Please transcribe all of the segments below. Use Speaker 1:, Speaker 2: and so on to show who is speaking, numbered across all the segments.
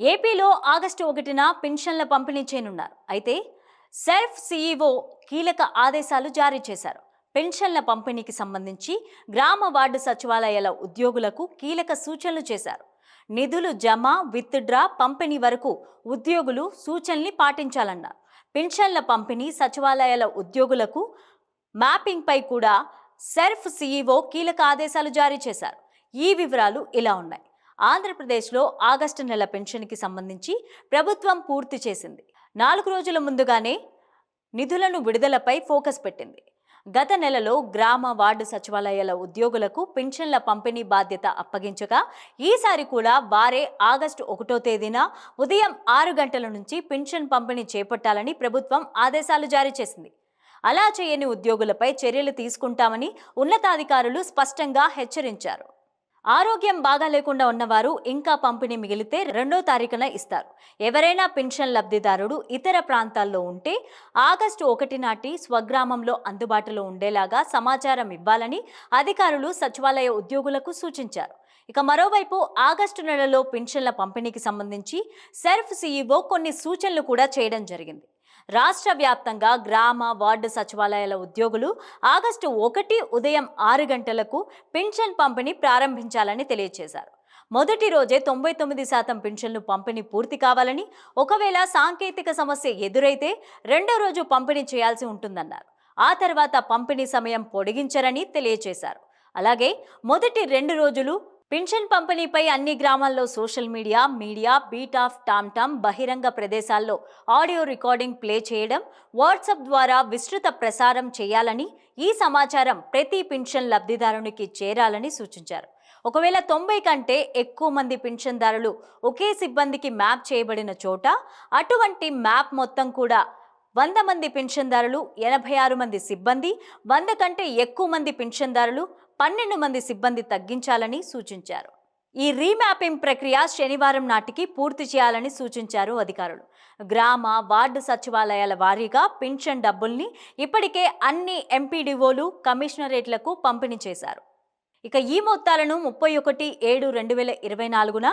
Speaker 1: ఏపీలో ఆగస్టు ఒకటిన పెన్షన్ల పంపిణీ చేయనున్నారు. అయితే సెర్ఫ్ సీఈఓ కీలక ఆదేశాలు జారీ చేశారు. పెన్షన్ల పంపిణీకి సంబంధించి గ్రామ వార్డు సచివాలయాల ఉద్యోగులకు కీలక సూచనలు చేశారు. నిధులు జమ విత్డ్రా పంపిణీ వరకు ఉద్యోగులు సూచనల్ని పాటించాలన్నారు. పెన్షన్ల పంపిణీ సచివాలయాల ఉద్యోగులకు మ్యాపింగ్పై కూడా సెర్ఫ్ సీఈఓ కీలక ఆదేశాలు జారీ చేశారు. ఈ వివరాలు ఇలా ఉన్నాయి. ఆంధ్రప్రదేశ్లో ఆగస్టు నెల పెన్షన్కి సంబంధించి ప్రభుత్వం పూర్తి చేసింది. నాలుగు రోజుల ముందుగానే నిధులను విడుదలపై ఫోకస్ పెట్టింది. గత నెలలో గ్రామ వార్డు సచివాలయాల ఉద్యోగులకు పెన్షన్ల పంపిణీ బాధ్యత అప్పగించగా ఈసారి కూడా వారే ఆగస్టు ఒకటో తేదీన ఉదయం ఆరు గంటల నుంచి పెన్షన్ పంపిణీ చేపట్టాలని ప్రభుత్వం ఆదేశాలు జారీ చేసింది. అలా చేయని ఉద్యోగులపై చర్యలు తీసుకుంటామని ఉన్నతాధికారులు స్పష్టంగా హెచ్చరించారు. ఆరోగ్యం బాగా లేకుండా ఉన్నవారు ఇంకా పంపిణీ మిగిలితే రెండో తారీఖున ఇస్తారు. ఎవరైనా పెన్షన్ లబ్ధిదారుడు ఇతర ప్రాంతాల్లో ఉంటే ఆగస్టు ఒకటి నాటి స్వగ్రామంలో అందుబాటులో ఉండేలాగా సమాచారం ఇవ్వాలని అధికారులు సచివాలయ ఉద్యోగులకు సూచించారు. ఇక మరోవైపు ఆగస్టు నెలలో పెన్షన్ల పంపిణీకి సంబంధించి సెర్ఫ్ సీఈఓ కొన్ని సూచనలు కూడా చేయడం జరిగింది. రాష్ట్ర వ్యాప్తంగా గ్రామ వార్డు సచివాలయాల ఉద్యోగులు ఆగస్టు ఒకటి ఉదయం ఆరు గంటలకు పెన్షన్ పంపిణీ ప్రారంభించాలని తెలియజేశారు మొదటి రోజే తొంభై తొమ్మిది శాతం పెన్షన్లు పంపిణీ పూర్తి కావాలని ఒకవేళ సాంకేతిక సమస్య ఎదురైతే రెండో రోజు పంపిణీ చేయాల్సి ఉంటుందన్నారు. ఆ తర్వాత పంపిణీ సమయం పొడిగించరని తెలియజేశారు అలాగే మొదటి రెండు రోజులు పెన్షన్ పంపిణీపై అన్ని గ్రామాల్లో social media media beat of tom tom బహిరంగ ప్రదేశాల్లో ఆడియో రికార్డింగ్ ప్లే చేయడం వాట్సాప్ ద్వారా విస్తృత ప్రసారం చేయాలని ఈ సమాచారం ప్రతి పెన్షన్ లబ్ధిదారునికి చేరాలని సూచించారు. ఒకవేళ తొంభై కంటే ఎక్కువ మంది పెన్షన్దారులు ఒకే సిబ్బందికి మ్యాప్ చేయబడిన చోట అటువంటి మ్యాప్ మొత్తం కూడా వంద మంది పింఛన్దారులు ఎనభై ఆరు మంది సిబ్బంది వంద కంటే ఎక్కువ మంది పింఛన్దారులు పన్నెండు మంది సిబ్బంది తగ్గించాలని సూచించారు. ఈ రీమ్యాపింగ్ ప్రక్రియ శనివారం నాటికి పూర్తి చేయాలని సూచించారు అధికారులు. గ్రామ వార్డు సచివాలయాల వారీగా పింఛన్ డబ్బుల్ని ఇప్పటికే అన్ని ఎంపీడీఓలు కమిషనరేట్లకు పంపిణీ చేశారు. ఇక ఈ మొత్తాలను ముప్పై ఒకటి ఏడు రెండు వేల ఇరవై నాలుగున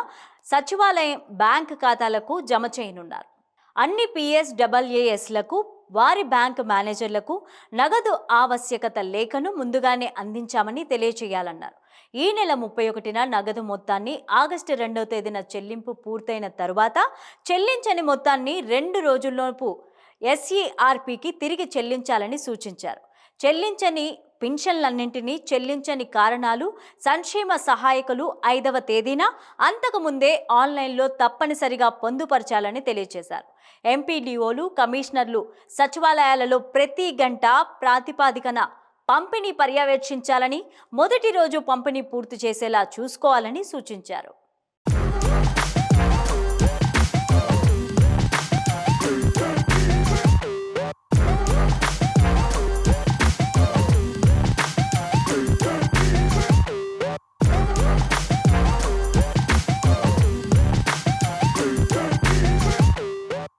Speaker 1: సచివాలయం బ్యాంక్ ఖాతాలకు జమ చేయనున్నారు. అన్ని పిఎస్డబ్ల్యూఏఎస్లకు వారి బ్యాంక్ మేనేజర్లకు నగదు ఆవశ్యకత లేఖను ముందుగానే అందించామని తెలియచేయాలన్నారు. ఈ నెల ముప్పై ఒకటిన నగదు మొత్తాన్ని ఆగస్టు రెండవ తేదీన చెల్లింపు పూర్తయిన తరువాత చెల్లించని మొత్తాన్ని రెండు రోజుల్లోపు ఎస్ఈఆర్పికి తిరిగి చెల్లించాలని సూచించారు. చెల్లించని పింఛన్లన్నింటినీ చెల్లించని కారణాలు సంక్షేమ సహాయకులు ఐదవ తేదీన అంతకుముందే ఆన్లైన్లో తప్పనిసరిగా పొందుపరచాలని తెలియజేశారు. ఎంపీడీఓలు కమిషనర్లు సచివాలయాలలో ప్రతి గంట ప్రాతిపాదికన పంపిణీ పర్యవేక్షించాలని మొదటి రోజు పంపిణీ పూర్తి చేసేలా చూసుకోవాలని సూచించారు.